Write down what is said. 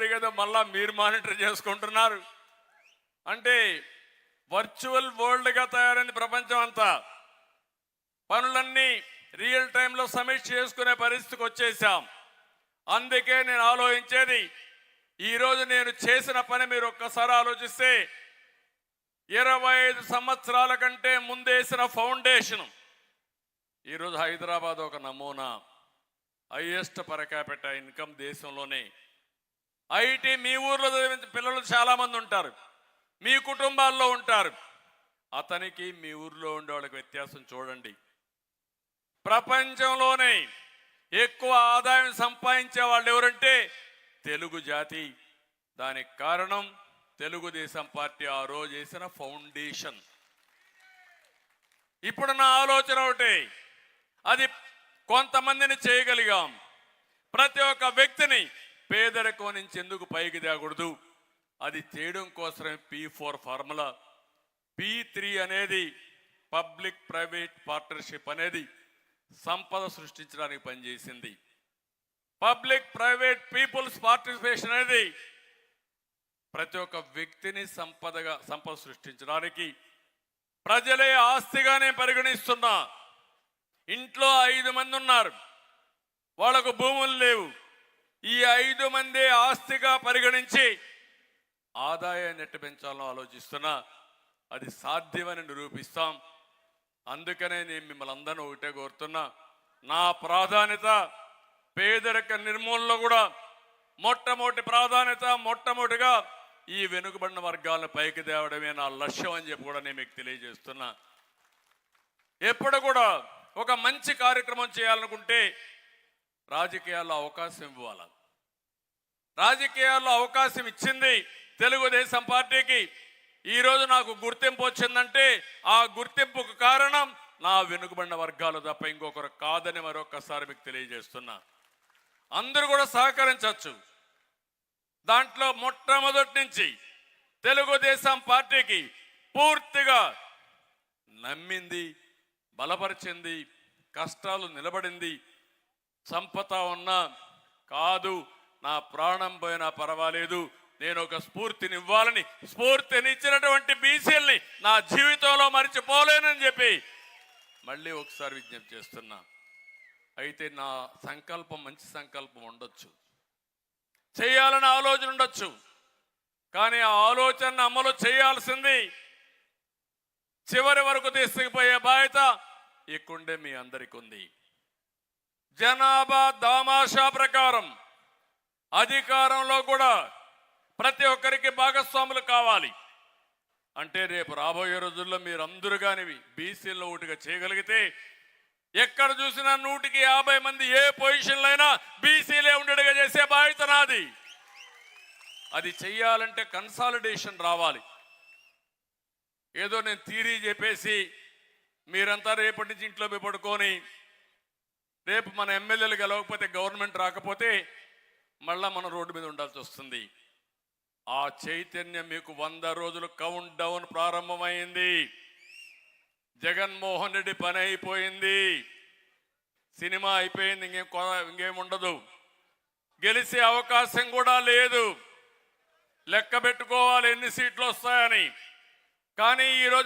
జరిగేదో మళ్ళా మీరు మానిటర్ చేసుకుంటున్నారు. అంటే వర్చువల్ వరల్డ్గా తయారైంది ప్రపంచం అంతా. పనులన్నీ రియల్ టైంలో సమీక్ష చేసుకునే పరిస్థితికి వచ్చేసాం. అందుకే నేను ఆలోచించేది ఈరోజు నేను చేసిన పని మీరు ఒక్కసారి ఆలోచిస్తే ఇరవై ఐదు సంవత్సరాల కంటే ముందేసిన ఫౌండేషన్. ఈరోజు హైదరాబాద్ ఒక నమూనా హైయెస్ట్ పరకాపెట్ట ఇన్కమ్ దేశంలోనే ఐటీ మీ ఊర్లో చదివిన పిల్లలు చాలామంది ఉంటారు. మీ కుటుంబాల్లో ఉంటారు. అతనికి మీ ఊర్లో ఉండే వాళ్ళకి వ్యత్యాసం చూడండి. ప్రపంచంలోనే ఎక్కువ ఆదాయం సంపాదించే వాళ్ళు ఎవరంటే తెలుగు జాతి. దానికి కారణం తెలుగుదేశం పార్టీ ఆ రోజు చేసిన ఫౌండేషన్. ఇప్పుడు నా ఆలోచన ఒకటి. అది కొంతమందిని చేయగలిగాం. ప్రతి ఒక్క వ్యక్తిని పేదరికం నుంచి ఎందుకు పైకి తేకూడదు? అది చేయడం కోసమే P four formula. P three అనేది పబ్లిక్ ప్రైవేట్ పార్ట్నర్షిప్ అనేది సంపద సృష్టించడానికి పనిచేసింది. పబ్లిక్ ప్రైవేట్ పీపుల్స్ పార్టిసిపేషన్ అనేది ప్రతి ఒక్క వ్యక్తిని సంపదగా సంపద సృష్టించడానికి ప్రజలే ఆస్తిగానే పరిగణిస్తున్నా. ఇంట్లో ఐదు మంది ఉన్నారు. వాళ్ళకు భూములు లేవు. ఈ ఐదు మంది ఆస్తిగా పరిగణించి ఆదాయాన్ని ఎట్టు పెంచాలో ఆలోచిస్తున్నా అది సాధ్యమని నిరూపిస్తాం. అందుకనే నేను మిమ్మల్ని అందరినీ ఒకటే కోరుతున్నా నా ప్రాధాన్యత పేదరిక నిర్మూలనలో కూడా మొట్టమొదటి ప్రాధాన్యత మొట్టమొదటిగా ఈ వెనుకబడిన వర్గాలను పైకి తేవడమే నా లక్ష్యం అని చెప్పి కూడా నేను మీకు తెలియజేస్తున్నా. ఎప్పుడు కూడా ఒక మంచి కార్యక్రమం చేయాలనుకుంటే రాజకీయాల్లో అవకాశం ఇవ్వాలి? రాజకీయాల్లో అవకాశం ఇచ్చింది తెలుగుదేశం పార్టీకి. ఈరోజు నాకు గుర్తింపు వచ్చిందంటే ఆ గుర్తింపుకు కారణం నా వెనుకబడిన వర్గాలు తప్ప ఇంకొకరు కాదని మరొకసారి మీకు తెలియజేస్తున్నా. అందరూ కూడా సహకరించవచ్చు. దాంట్లో మొట్టమొదటి నుంచి తెలుగుదేశం పార్టీకి పూర్తిగా నమ్మింది బలపరిచింది కష్టాలు నిలబడింది సంపద ఉన్నా కాదు నా ప్రాణం పోయినా పర్వాలేదు. నేను ఒక స్ఫూర్తినివ్వాలని స్ఫూర్తినిచ్చినటువంటి బీసీల్ని నా జీవితంలో మర్చిపోలేనని చెప్పి మళ్ళీ ఒకసారి విజ్ఞప్తి చేస్తున్నా. అయితే నా సంకల్పం మంచి సంకల్పం ఉండొచ్చు. చేయాలని ఆలోచన ఉండొచ్చు. కానీ ఆ ఆలోచన అమలు చేయాల్సింది చివరి వరకు తీసుకుపోయే బాధ్యత ఇక్కడే మీ అందరికి ఉంది జనాభా దామాషా ప్రకారం అధికారంలో కూడా ప్రతి ఒక్కరికి భాగస్వాములు కావాలి. అంటే రేపు రాబోయే రోజుల్లో మీరు అందరూ కానివి బీసీల్లో ఒకటిగా చేయగలిగితే ఎక్కడ చూసినా నూటికి యాభై మంది ఏ పొజిషన్లో అయినా బీసీలే ఉండేట్టుగా చేసే బాధ్యత నాది. అది చెయ్యాలంటే కన్సాలిడేషన్ రావాలి. ఏదో నేను థీరీ చెప్పేసి మీరంతా రేపటి నుంచి ఇంట్లో పడుకొని రేపు మన ఎమ్మెల్యేలు గెలవకపోతే గవర్నమెంట్ రాకపోతే మళ్ళా మనం రోడ్డు మీద ఉండాల్సి వస్తుంది. ఆ చైతన్యం మీకు వంద రోజులు కౌంట్ డౌన్ ప్రారంభమైంది. జగన్మోహన్ రెడ్డి పని అయిపోయింది. సినిమా అయిపోయింది ఇంకేం కొ- ఇంకేం ఉండదు. గెలిచే అవకాశం కూడా లేదు. లెక్క పెట్టుకోవాలి ఎన్ని సీట్లు వస్తాయని. కానీ ఈరోజు